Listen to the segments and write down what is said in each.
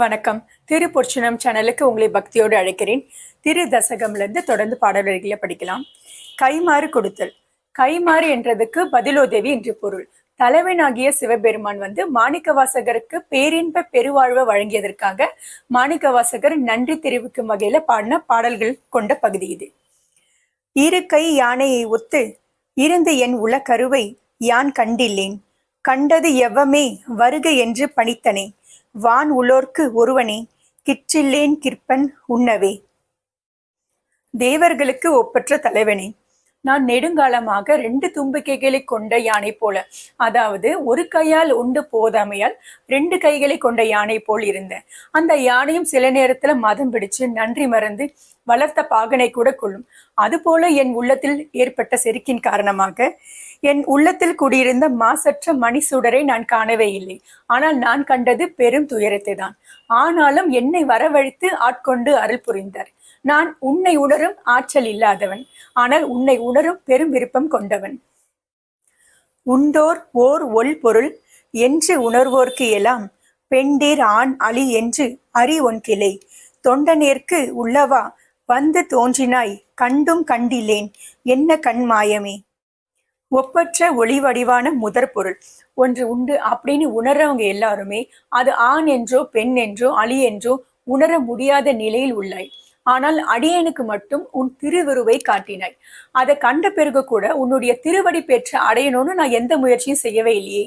வணக்கம். திரு பொற்சனம் சேனலுக்கு உங்களை பக்தியோடு அழைக்கிறேன். திரு தசகம்லேருந்து தொடர்ந்து பாடல்களை படிக்கலாம். கைமாறு கொடுத்தல். கைமாறு என்றதுக்கு பதிலோதவி என்று பொருள். தலைவனாகிய சிவபெருமான் வந்து மாணிக்கவாசகருக்கு பேரின்ப பெருவாழ்வை வழங்கியதற்காக மாணிக்கவாசகர் நன்றி தெரிவிக்கும் வகையில பாடின பாடல்கள் கொண்ட பகுதி இது. இரு கை யானையை ஒத்து இருந்து என் உலக்கருவை யான் கண்டில்லேன். கண்டது எவ்வமே வருக என்று பணித்தனே. வான் உளோர்க்கு ஒருவனே கிற்றில்லேன் கிற்பன் உண்ணவே தேவர்களுக்கு ஒப்பற்ற தலைவனே நான் நெடுங்காலமாக ரெண்டு தும்பிக்கைகளை கொண்ட யானை போல அதாவது ஒரு கையால் உண்டு போதாமையால் ரெண்டு கைகளை கொண்ட யானை போல் இருந்தேன் அந்த யானையும் சில நேரத்துல மதம் பிடிச்சு நன்றி மறந்து வளர்த்த பாகனை கூட கொள்ளும் அதுபோல என் உள்ளத்தில் ஏற்பட்ட செருக்கின் காரணமாக என் உள்ளத்தில் குடியிருந்த மாசற்ற மணி சுடரை நான் காணவே இல்லை. ஆனால் நான் கண்டது பெரும் துயரத்தை தான். ஆனாலும் என்னை வரவழைத்து ஆட்கொண்டு அருள் புரிந்தார். நான் உன்னை உணரும் ஆற்றல் இல்லாதவன். ஆனால் உன்னை உணரும் பெரும் விருப்பம் கொண்டவன். உண்டோர் ஓர் ஒல் பொருள் என்று உணர்வோர்க்கு எல்லாம் பெண்டீர் ஆண் அலி என்று அறி ஒன் கிளை. தொண்டனேற்கு உள்ளவா? வந்து தோன்றினாய். கண்டும் கண்டிலேன். என்ன கண் மாயமே ஒப்பற்ற ஒளி வடிவான முதற் பொருள். ஒன்று உண்டு அப்படின்னு உணர்றவங்க எல்லாருமே அது ஆண் என்றோ பெண் என்றோ அழி என்றோ உணர முடியாத நிலையில் உள்ளாய். ஆனால் அடியனுக்கு மட்டும் உன் திருவிருவை காட்டினாய். அதை கண்ட பிறகு கூட உன்னுடைய திருவடி பெற்ற அடையணும்னு நான் எந்த முயற்சியும் செய்யவே இல்லையே.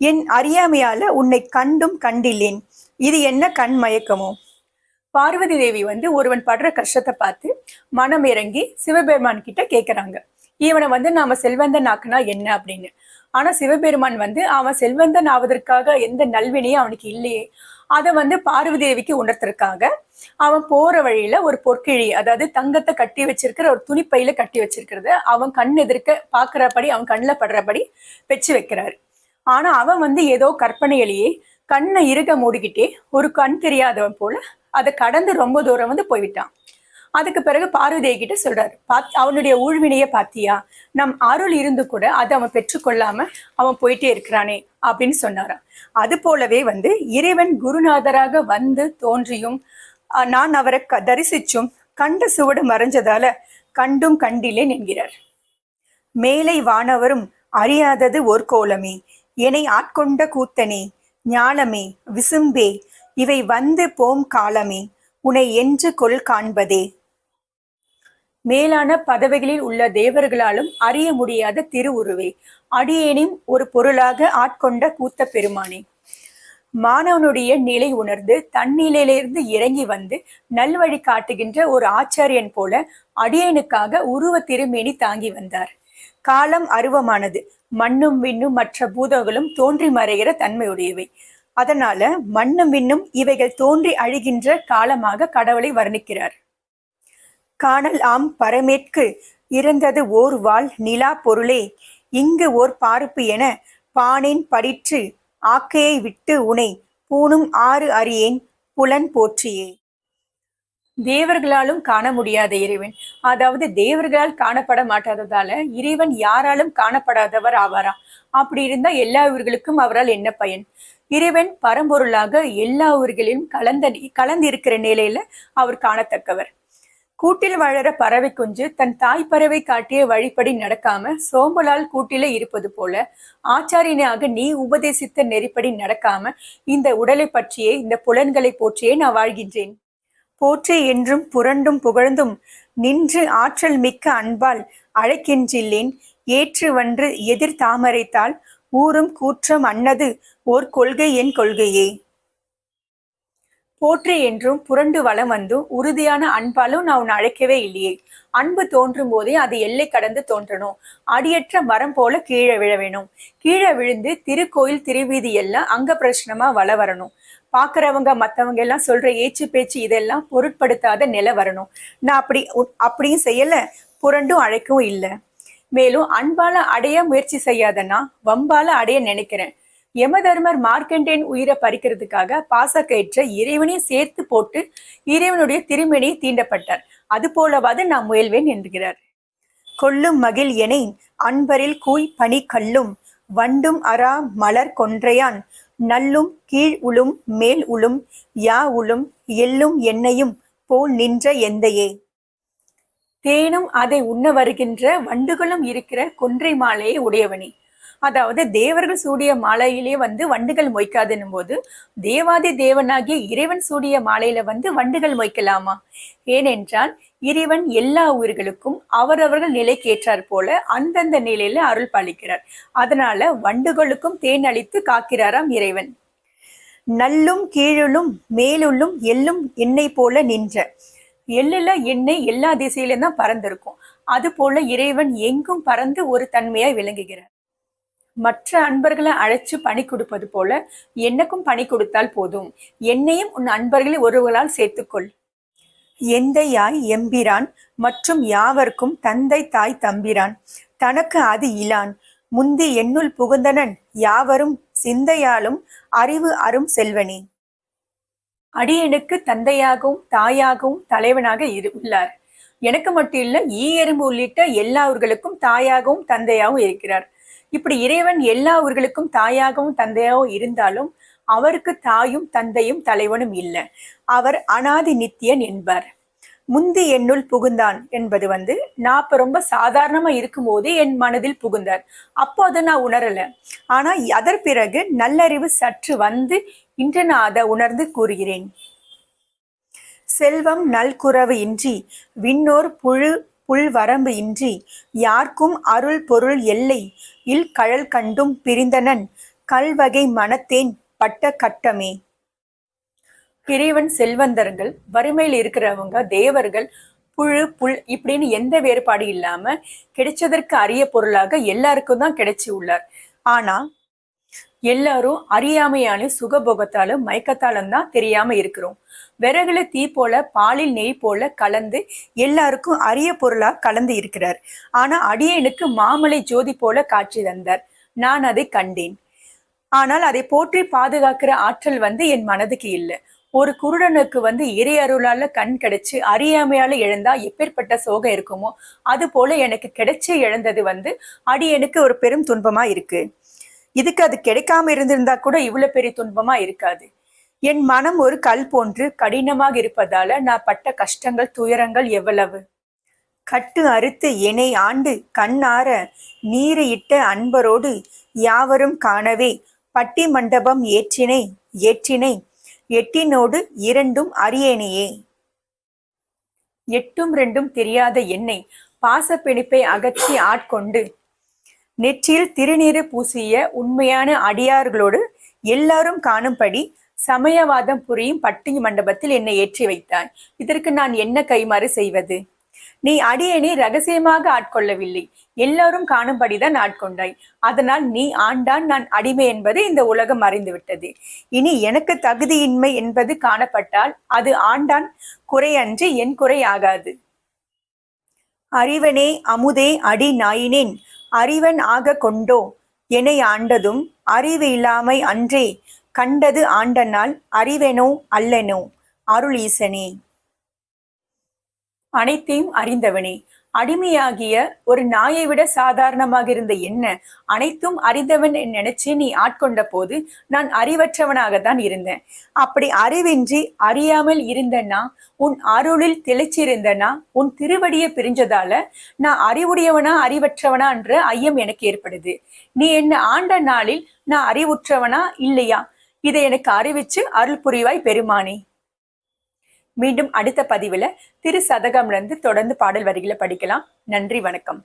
என் அறியாமையால உன்னை கண்டும் கண்டில்லேன் இது என்ன கண் மயக்கமோ? பார்வதி தேவி வந்து ஒருவன் படுற கஷ்டத்தை பார்த்து மனம் இறங்கி சிவபெருமான் கிட்ட கேக்குறாங்க. இவனை வந்து நாம செல்வந்தன் ஆக்குனா என்ன அப்படின்னு? ஆனா சிவபெருமான் வந்து அவன் செல்வந்தன் ஆவதற்காக எந்த நல்வினையும் அவனுக்கு இல்லையே. அதை வந்து பார்வதி தேவிக்கு உணர்த்திருக்காங்க அவன் போற வழியில ஒரு பொற்கிழி அதாவது தங்கத்தை கட்டி வச்சிருக்கிற ஒரு துணிப்பையில கட்டி வச்சிருக்கிறத அவன் கண் எதிர்க்க பாக்குறபடி அவன் கண்ணில் படுறபடி வச்சு வைக்கிறாரு. ஆனா அவன் வந்து ஏதோ கற்பனையிலேயே கண்ணை இறுக மூடிக்கிட்டே ஒரு கண் தெரியாதவன் போல அதை கடந்து ரொம்ப தூரம் வந்து போய்விட்டான். அதுக்கு பிறகு பார்வதியை கிட்ட சொல்றாரு பாத் அவனுடைய ஊழ்வினைய பாத்தியா? நம் அருள் இருந்து கூட அதை அவன் பெற்றுக்கொள்ளாம அவன் போயிட்டே இருக்கிறானே அப்படின்னு சொன்னாராம் அது போலவே வந்து இறைவன் குருநாதராக வந்து தோன்றியும் நான் அவரை க- தரிசிச்சும் கண்ட சுவடு மறைஞ்சதால கண்டும் கண்டிலேன் என்கிறார் மேலை வானவரும் அறியாதது ஒரு கோலமே என்னை ஆட்கொண்ட கூத்தனே ஞானமே விசும்பே இவை வந்து போம் காலமே உனை என்று கொள் காண்பதே மேலான பதவிகளில் உள்ள தேவர்களாலும் அறிய முடியாத திருவுருவே. அடியேனின் ஒரு பொருளாக ஆட்கொண்ட கூத்த பெருமானே. மாணவனுடைய நிலை உணர்ந்து தன்னிலையிலிருந்து இறங்கி வந்து நல்வழி காட்டுகின்ற ஒரு ஆச்சாரியன் போல அடியனுக்காக உருவ திருமேனி தாங்கி வந்தார். காலம் அருவமானது. மண்ணும் விண்ணும் மற்ற பூதங்களும் தோன்றி மறைகிற தன்மையுடையவை. அதனால மண்ணும் விண்ணும் இவைகள் தோன்றி அழிகின்ற காலமாக கடவுளை வர்ணிக்கிறார். காணல் ஆம் பரமேற்கு இருந்தது ஓர் வாள் நிலா பொருளே. இங்கு ஓர் பார்ப்பு என பானேன் படிற்று ஆக்கையை விட்டு உனை பூணும் ஆறு அறியேன் புலன் போற்றியே. தேவர்களாலும் காண முடியாத இறைவன். அதாவது தேவர்களால் காணப்பட மாட்டாததால இறைவன் யாராலும் காணப்படாதவர் ஆவாரா? அப்படி இருந்தா எல்லா உயிர்களுக்கும் அவரால் என்ன பயன்? இறைவன் பரம்பொருளாக எல்லா உயிர்களிலும் கலந்த கலந்திருக்கிற நிலையில அவர் காணத்தக்கவர். கூட்டில் வளர பறவை குஞ்சு தன் தாய் பறவை காட்டிய வழிப்படி நடக்காம சோம்பலால் கூட்டில இருப்பது போல ஆச்சாரியனாக நீ உபதேசித்த நெறிப்படி நடக்காம இந்த உடலை பற்றியே இந்த புலன்களை போற்றியே நான் வாழ்கின்றேன். போற்றி என்றும் புரண்டும் புகழ்ந்தும் நின்று ஆற்றல் மிக்க அன்பால் அழைக்கின்றில்லேன். ஏற்று வன்று எதிர் தாமரைத்தால் ஊரும் கூற்றம் அன்னது ஓர் கொள்கை என் கொள்கையே. போற்றி என்றும் புரண்டு வளம் வந்தும் உறுதியான அன்பாலும் நான் உன்னை அழைக்கவே இல்லையே. அன்பு தோன்றும் போதே அது எல்லை கடந்து தோன்றணும். அடியற்ற மரம் போல கீழே விழ வேணும். கீழே விழுந்து திருக்கோயில் திருவீதி எல்லாம் அங்க பிரச்சனமா வள வரணும். பாக்குறவங்க மத்தவங்க எல்லாம் சொல்ற ஏச்சு பேச்சு இதெல்லாம் பொருட்படுத்தாத நிலை வரணும். நான் அப்படி அப்படியும் செய்யல புரண்டும் அழைக்கவும் இல்லை. மேலும் அன்பால அடைய முயற்சி செய்யாதன்னா வம்பால அடைய நினைக்கிறேன். யமதர்மர் மார்க்கண்டேன் உயிரை பறிக்கிறதுக்காக பாசக்கயிற்ற இறைவனையும் சேர்த்து போட்டு இறைவனுடைய திருமணியை தீண்டப்பட்டார். அது போலவாது நான் முயல்வேன் என்கிறார். கொல்லும் மகிழ் எனை அன்பரில் கூய் பனி கல்லும் வண்டும் அரா மலர் கொன்றையான் நல்லும் கீழ் உளும் மேல் உளும் யா உளும் எள்ளும் என்னையும் போல் நின்ற எந்தையே. தேனும் அதை உண்ண வருகின்ற வண்டுகளும் இருக்கிற கொன்றை மாலையை உடையவனே. அதாவது தேவர்கள் சூடிய மாலையிலே வந்து வண்டுகள் மொய்க்காதுன்னும் போது தேவாதி தேவனாகிய இறைவன் சூடிய மாலையில வந்து வண்டுகள் மொய்க்கலாமா? ஏனென்றால் இறைவன் எல்லா உயிர்களுக்கும் அவரவர்கள் நிலைக்கேற்றார் போல அந்தந்த நிலையில அருள் பாலிக்கிறார். அதனால வண்டுகளுக்கும் தேன் அளித்து காக்கிறாராம் இறைவன். நல்லும் கீழுளும் மேலுள்ளும் எள்ளும் எண்ணெய் போல நின்ற எள்ளுல எண்ணெய் எல்லா திசையிலும் தான் பறந்திருக்கும். அது போல இறைவன் எங்கும் பறந்து ஒரு தன்மையாய் விளங்குகிறார். மற்ற அன்பர்களை அழைச்சு பணி கொடுப்பது போல என்னக்கும் பணி கொடுத்தால் போதும். என்னையும் உன் அன்பர்களை ஒருவர்களால் சேர்த்துக்கொள். எந்தையாய் எம்பிரான் மற்றும் யாவர்க்கும் தந்தை தாய் தம்பிரான். தனக்கு அது இலான். முந்தி என்னுள் புகுந்தனன் யாவரும் சிந்தையாலும் அறிவு அரும் செல்வனே. அடியனுக்கு தந்தையாகவும் தாயாகவும் தலைவனாக இரு உள்ளார். எனக்கு மட்டும் இல்ல ஈ எறும்பு உள்ளிட்ட எல்லாவர்களுக்கும் தாயாகவும் தந்தையாகவும் இருக்கிறார். இப்படி இறைவன் எல்லா ஊர்களுக்கும் தாயாகவும் தந்தையாகவும் இருந்தாலும் அவருக்கு தாயும் தந்தையும் தலைவனும் இல்லை. அவர் அனாதி நித்தியன் என்பார். முந்தி என்னுள் புகுந்தான் என்பது வந்து நான் இப்போ ரொம்ப சாதாரணமா இருக்கும்போது என் மனதில் புகுந்தார். அப்போ அதை நான் உணரல. ஆனா அதன் பிறகு நல்லறிவு சற்று வந்து இன்று நான் அதை உணர்ந்து கூறுகிறேன். செல்வம் நல்குறவு இன்றி விண்ணோர் புழு புல் வரம்பு இன்றி யார்க்கும் அருள் பொருள் எல்லை இல் கழல் கண்டும் பிரிந்தனன் கல்வகை மனத்தேன் பட்ட கட்டமே. இறைவன் செல்வந்தர்கள் வறுமையில் இருக்கிறவங்க தேவர்கள் புழு புல் இப்படின்னு எந்த வேறுபாடு இல்லாம கிடைச்சதற்கு அரிய பொருளாக எல்லாருக்கும் தான் கிடைச்சி உள்ளார். ஆனா எல்லாரும் அறியாமையாலும் சுகபோகத்தாலும் மயக்கத்தாலும் தான் தெரியாம இருக்கிறோம். விறகுல தீ போல பாலில் நெய் போல கலந்து எல்லாருக்கும் அரிய பொருளா கலந்து இருக்கிறார். ஆனா அடியனுக்கு மாமலை ஜோதி போல காட்சி தந்தார். நான் அதை கண்டேன். ஆனால் அதை போற்றி பாதுகாக்கிற ஆற்றல் வந்து என் மனதுக்கு இல்லை. ஒரு குருடனுக்கு வந்து இறை அருளால கண் கிடைச்சு அறியாமையால எழுந்தா எப்பேற்பட்ட சோகம் இருக்குமோ அது போல எனக்கு கிடைச்சி இழந்தது வந்து அடியனுக்கு ஒரு பெரும் துன்பமா இருக்கு. இதுக்கு அது கிடைக்காம இருந்திருந்தா கூட இவ்வளவு பெரிய துன்பமா இருக்காது. என் மனம் ஒரு கல் போன்று கடினமாக இருப்பதால நான் பட்ட கஷ்டங்கள் துயரங்கள் எவ்வளவு? கட்டு அறுத்து என்னை ஆண்டு கண்ணார நீரு இட்ட அன்பரோடு யாவரும் காணவே பட்டி மண்டபம் ஏற்றினை ஏற்றினை எட்டினோடு இரண்டும் அரியணையே. எட்டும் ரெண்டும் தெரியாத என்னை பாசப்பிணிப்பை அகற்றி ஆட்கொண்டு நெற்றியில் திருநீறு பூசிய உண்மையான அடியார்களோடு எல்லாரும் காணும்படி சமயவாதம் புரியும் பட்டி மண்டபத்தில் என்னை ஏற்றி வைத்தாய். இதற்கு நான் என்ன கைமாறு செய்வது? நீ அடியனை ரகசியமாக ஆட்கொள்ளவில்லை. எல்லாரும் காணும்படிதான் ஆட்கொண்டாய். அதனால் நீ ஆண்டான் நான் அடிமை என்பது இந்த உலகம் அறிந்துவிட்டது. இனி எனக்கு தகுதியின்மை என்பது காணப்பட்டால் அது ஆண்டான் குறையன்று என் குறை ஆகாது. அறிவனே அமுதே அடி நாயினேன். அறிவன் ஆக கொண்டோ? என்னை ஆண்டதும் அறிவு இல்லாமை அன்றே. கண்டது ஆண்டனால் அறிவெனோ அல்லனோ? அருள் ஈசனே. அனைத்தையும் அறிந்தவனே. அடிமையாகிய ஒரு நாயை விட சாதாரணமாக இருந்த என்ன? அனைத்தும் அறிந்தவன் நினைச்சு நீ ஆட்கொண்ட போது நான் அறிவற்றவனாக தான் இருந்தேன். அப்படி அறிவின்றி அறியாமல் இருந்தனா உன் அருளில் திளைச்சிருந்தனா உன் திருவடியை பிரிஞ்சதால நான் அறிவுடையவனா அறிவற்றவனா என்ற ஐயம் எனக்கு ஏற்படுது. நீ என்ன ஆண்ட நாளில் நான் அறிவுற்றவனா இல்லையா? இதை எனக்கு அறிவிச்சு அருள் புரிவாய் பெருமானே. மீண்டும் அடுத்த பதிவுல திரு சதகம்ல இருந்து தொடர்ந்து பாடல் வரிகளை படிக்கலாம். நன்றி வணக்கம்.